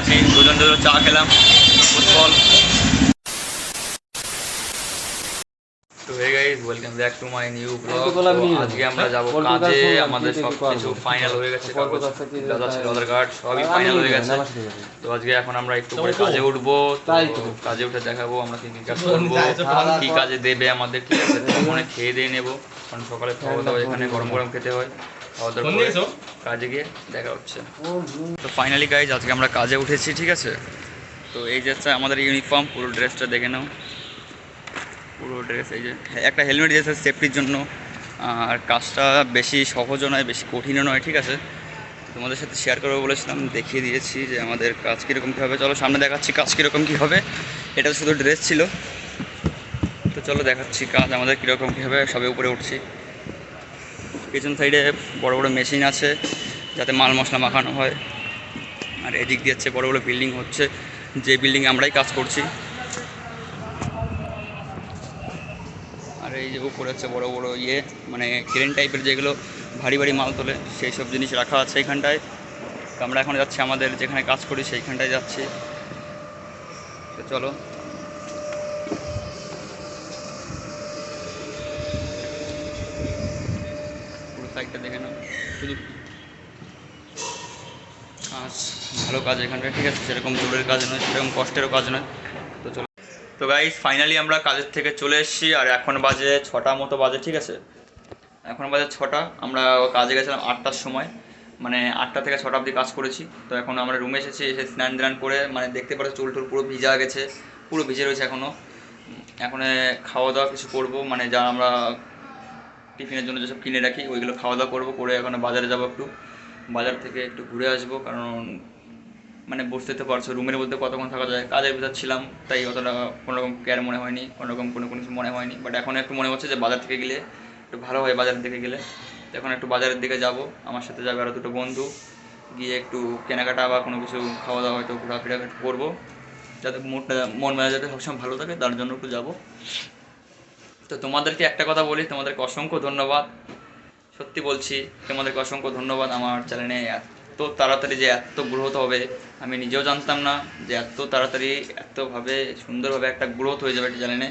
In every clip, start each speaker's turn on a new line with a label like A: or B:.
A: আছি দুজন দুজন চা খেলাম ফুটবল। তো hey guys welcome back to my new blog আজকে আমরা যাব কাজে আমাদের
B: যেতে
A: সব কিছু ফাইনাল হয়ে গেছে কাগজ দাদা ছিল আধার কার্ড সবই ফাইনাল হয়ে গেছে। তো আজকে এখন আমরা একটু করে কাজে উঠবো তো
B: তাই তো।
A: কাজে উঠে দেখাবো আমরা কি কি কাজ করব কি কাজে দেবে আমাদের ঠিক আছে ওখানে খেয়ে দিয়ে নেব। কারণ সকালে খাওয়া দাওয়া এখানে গরম গরম খেতে হয়। খাওয়া দাওয়া কাজে গিয়ে দেখা হচ্ছে। তো ফাইনালি গাইজ আজকে আমরা কাজে উঠেছি, ঠিক আছে? তো এই যে আমাদের ইউনিফর্ম পুরো ড্রেসটা দেখে নাও। পুরো ড্রেস এই যে, একটা হেলমেট দিয়েছে সেফটির জন্য। আর কাজটা বেশি সহজও নয়, বেশি কঠিনও নয়, ঠিক আছে? তোমাদের সাথে শেয়ার করব বলেছিলাম, দেখিয়ে দিয়েছি যে আমাদের কাজ কীরকম কী হবে। চলো, সামনে দেখাচ্ছি কাজ কীরকম কী হবে। এটা শুধু ড্রেস ছিল। তো চলো, দেখাচ্ছি কাজ আমাদের কীরকম কী হবে। সবে উপরে উঠছি। পেছন সাইডে বড় বড় মেশিন আছে যাতে মাল মশলা মাখানো হয়। আর এদিক দিয়ে হচ্ছে বড় বড় বিল্ডিং হচ্ছে, যে বিল্ডিংয়ে আমরাই কাজ করছি। আর এই যে উপরে হচ্ছে বড় বড় ইয়ে মানে ক্রেন টাইপের যেগুলো ভারী ভারী মাল তোলে, সেই সব জিনিস রাখা আছে এখানটায়। আমরা এখন যাচ্ছি আমাদের যেখানে কাজ করি সেইখানটায় যাচ্ছি। তো চলো। সাইডটা দেখে নাও। শুধু কাজ, ভালো কাজ এখানটা ঠিক আছে? সেরকম দূরের কাজ নয়, সেরকম কষ্টেরও কাজ নয়। তো চলো। তো গাইজ ফাইনালি আমরা কাজের থেকে চলে এসেছি, আর এখন বাজে ছটা মতো বাজে, ঠিক আছে? এখন বাজে ছটা, আমরা কাজে গেছিলাম আটটার সময়। মানে আটটা থেকে ছটা অবধি কাজ করেছি। তো এখন আমরা রুমে এসেছি, এসে স্নান টান করে মানে দেখতে পাচ্ছি চুল টুল পুরো ভিজা গেছে, পুরো ভিজে রয়েছে এখনও এখন খাওয়া দাওয়া কিছু করব মানে যা আমরা টিফিনের জন্য যেসব কিনে রাখি, ওইগুলো খাওয়া দাওয়া করব, করে এখন বাজারে যাব একটু। বাজার থেকে একটু ঘুরে আসব, কারণ মানে বসতে তো পারছ রুমের মধ্যে কতক্ষণ থাকা যায়? কাজের ভিতর ছিলাম, তাই অতটা কোনো রকম কেয়ার মনে হয়নি কোনো রকম কোনো কোনো কিছু মনে হয়নি। বাট এখন একটু মনে হচ্ছে যে বাজার থেকে গেলে একটু ভালো হয় বাজারের দিকে গেলে। এখন একটু বাজারের দিকে যাব, আমার সাথে যাবে আরও দুটো বন্ধু, গিয়ে একটু কেনাকাটা বা কোনো কিছু খাওয়া দাওয়া হয়তো ঘোরাফেরা করব। যাতে মুডটা মন মেজাজ যাতে সবসময় ভালো থাকে, তার জন্য একটু যাব। তো তোমাদেরকে একটা কথা বলি, তোমাদেরকে অসংখ্য ধন্যবাদ। সত্যি বলছি, তোমাদেরকে অসংখ্য ধন্যবাদ আমার চ্যানেলে এত তাড়াতাড়ি যে এত গ্রোথ হবে। আমি নিজেও জানতাম না যে এত তাড়াতাড়ি, এতভাবে সুন্দরভাবে একটা গ্রোথ হয়ে যাবে একটা চ্যানেলে।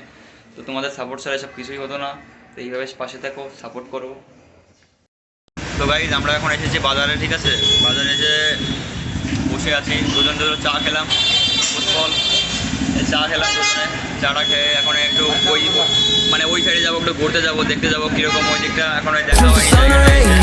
A: তো তোমাদের সাপোর্ট ছাড়া সব কিছুই হতো না। তো এইভাবে পাশে থাকো সাপোর্ট করো। তো গাইজ আমরা এখন এসেছি বাজারে, ঠিক আছে? বাজারে এসে বসে আছি। দুজন দুজন চা খেলাম, ফুটবল। চা খেলাম দুজনে। চাটা খেয়ে এখন একটু ওই মানে ওই সাইডে যাব, একটু ঘুরতে যাব, দেখতে যাব, কীরকম ওই দিকটা এখন দেখা হয়নি।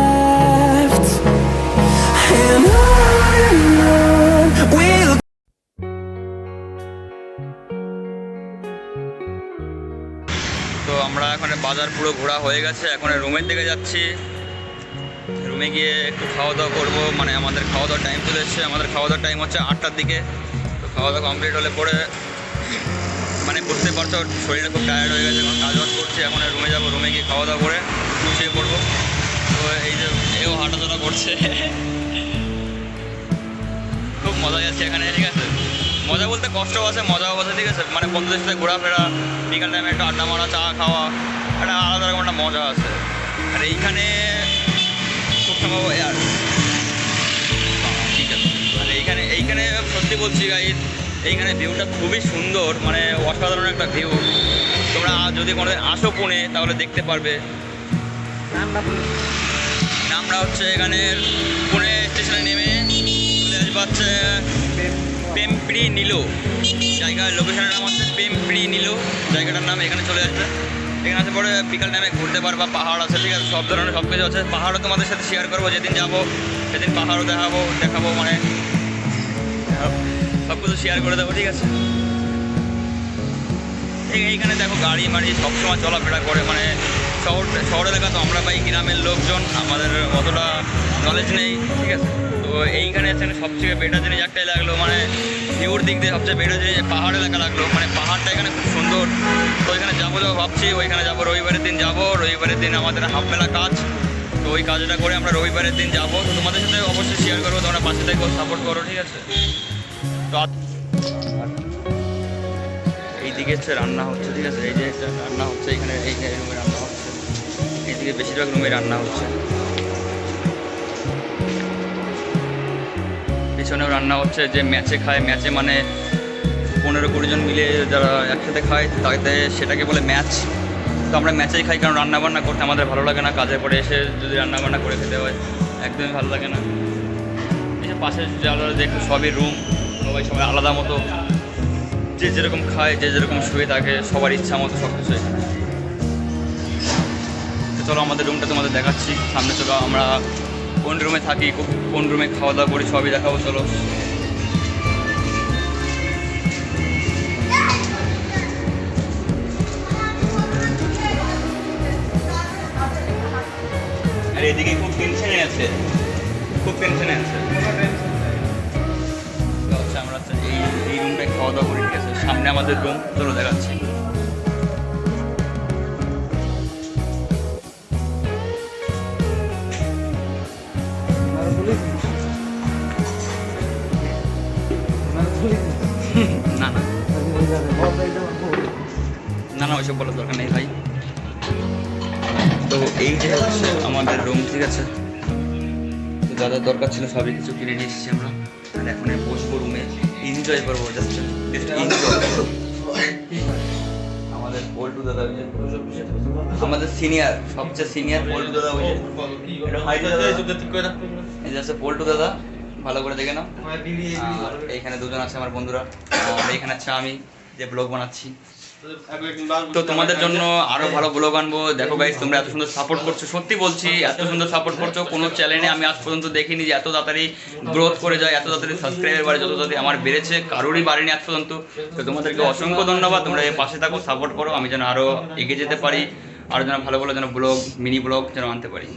A: বাজার পুরো ঘোরা হয়ে গেছে, এখন রুমের দিকে যাচ্ছি। রুমে গিয়ে একটু খাওয়া দাওয়া করব মানে আমাদের খাওয়া দাওয়ার টাইম চলে এসছে। আমাদের খাওয়া দাওয়ার টাইম হচ্ছে আটটার দিকে। তো খাওয়া দাওয়া কমপ্লিট হলে পরে মানে বুঝতে পারছ, শরীরটা খুব টায়ার্ড হয়ে গেছে। কাজ বাজ করছি, এখন রুমে যাব রুমে গিয়ে খাওয়া দাওয়া করে শুয়ে পড়ব। তো এই যে এও হাঁটাচলা করছে। খুব মজা যাচ্ছে এখানে, ঠিক আছে? মজা বলতে কষ্টও আছে মজাও আছে, ঠিক আছে? মানে বন্ধুদের সাথে ঘোরাফেরা, বিকাল টাইমে একটু আড্ডা মারা, চা খাওয়া। একটা আলাদা রকম একটা মজা আছে। আর এইখানে খুব ঠিক আছে। আর এইখানে এইখানে সত্যি বলছি গাইড এইখানে ভিউটা খুবই সুন্দর মানে অসাধারণ একটা ভিউ তোমরা যদি কোনোদিন আসো পুনে, তাহলে দেখতে পারবে। আমরা হচ্ছে এখানে পুনে স্টেশনে নেমে চলে হচ্ছে পেমপ্রি নিলো জায়গার লোকেশনের নাম হচ্ছে পেমপ্রি নিলো জায়গাটার নাম এখানে চলে আসবে। এখানে আছে, পরে বিকাল টাইমে ঘুরতে পারবা, পাহাড় আছে, ঠিক আছে, সব ধরনের সব কিছু আছে। পাহাড়ও তোমাদের সাথে শেয়ার করব, যেদিন যাব, সেদিন পাহাড়ও দেখাবো দেখাবো মানে সব কিছু শেয়ার করে দেবো, ঠিক আছে? এই এইখানে দেখো গাড়ি মাড়ি সবসময় চলাফেরা করে মানে শহর শহর এলাকা তো আমরা পাই, গ্রামের লোকজন, আমাদের অতটা নলেজ নেই, ঠিক আছে? তো এইখানে আছে সবচেয়ে বেটার জিনিস একটাই লাগল মানে ভিউর দিক দিয়ে সবচেয়ে বেটার জিনিস পাহাড় এলাকা লাগল। মানে পাহাড়টা এখানে খুব সুন্দর। তো ওইখানে যাব যাব ভাবছি, ওইখানে যাব, রবিবারের দিন যাব, রবিবারের দিন আমাদের হাফ বেলা কাজ। তো ওই কাজটা করে আমরা রবিবারের দিন যাব। তো তোমাদের সাথে অবশ্যই শেয়ার করব, তোমরা পাশে থেকে সাপোর্ট করো, ঠিক আছে? তো এইদিকে হচ্ছে রান্না হচ্ছে, ঠিক আছে? এই যে রান্না হচ্ছে, এখানে এই রুমে রান্না হচ্ছে। এইদিকে বেশিরভাগ রুমে রান্না হচ্ছে। পিছনেও রান্না হচ্ছে, যে ম্যাচে খায়, ম্যাচে মানে পনেরো কুড়ি জন মিলে যারা একসাথে খায়, তাতে সেটাকে বলে ম্যাচ। তো আমরা ম্যাচেই খাই, কারণ রান্নাবান্না করতে আমাদের ভালো লাগে না কাজের পরে এসে যদি রান্নাবান্না করে খেতে হয়, একদমই ভালো লাগে না। যে পাশে যারা দেখো সবই রুম, সবাই সবাই আলাদা মতো। যে যেরকম খায়, যে যেরকম শুয়ে থাকে, সবার ইচ্ছা মতো সব কিছু চলো আমাদের রুমটা তোমাদের দেখাচ্ছি, সামনে চলো আমরা কোন রুমে থাকি কোন রুমে খাওয়া দাওয়া করি, সবই দেখাবো, চলো। আর এদিকে খুব টেনশনে আছে। খুব টেনশনে আছে। আমরা এই রুমটায় খাওয়া দাওয়া করি, ঠিক আছে? সামনে আমাদের রুম চলো দেখাচ্ছি। না না। না না, ওইসব বলার দরকার নেই ভাই। তো এই যে হচ্ছে আমাদের রুম ঠিক আছে? তো দাদার দরকার ছিল সবই কিছু কিনে নিয়ে এসেছি আমরা। আর এখন বসবো রুমে এনজয় করব জাস্ট আমাদের পল্টু দাদা ওই যে, আমাদের সিনিয়র সবচেয়ে সিনিয়র পল্টু দাদা ওই যে। এটা দাদা। এই যে পল্টু দাদা। ভালো করে দেখে নাও। আর এইখানে দুজন আছে আমার বন্ধুরা। আর এইখানে আছে আমি যে ব্লগ বানাচ্ছি। তো তোমাদের জন্য আরও ভালো ব্লগ আনব। দেখো গাইস তোমরা এত সুন্দর সাপোর্ট করছ। সত্যি বলছি এত সুন্দর সাপোর্ট করছ। কোনো চ্যানেলে আমি আজ পর্যন্ত দেখিনি যে এত তাড়াতাড়ি গ্রোথ করে যায় এত তাড়াতাড়ি সাবস্ক্রাইবার বাড়ে যত তাড়াতাড়ি আমার বেড়েছে। কারোরই বাড়েনি আজ পর্যন্ত। তো তোমাদেরকে অসংখ্য ধন্যবাদ। তোমরা এই পাশে থাকো সাপোর্ট করো। আমি যেন আরও এগিয়ে যেতে পারি আরও যেন ভালো ভালো যেন ব্লগ মিনি ব্লগ যেন আনতে পারি।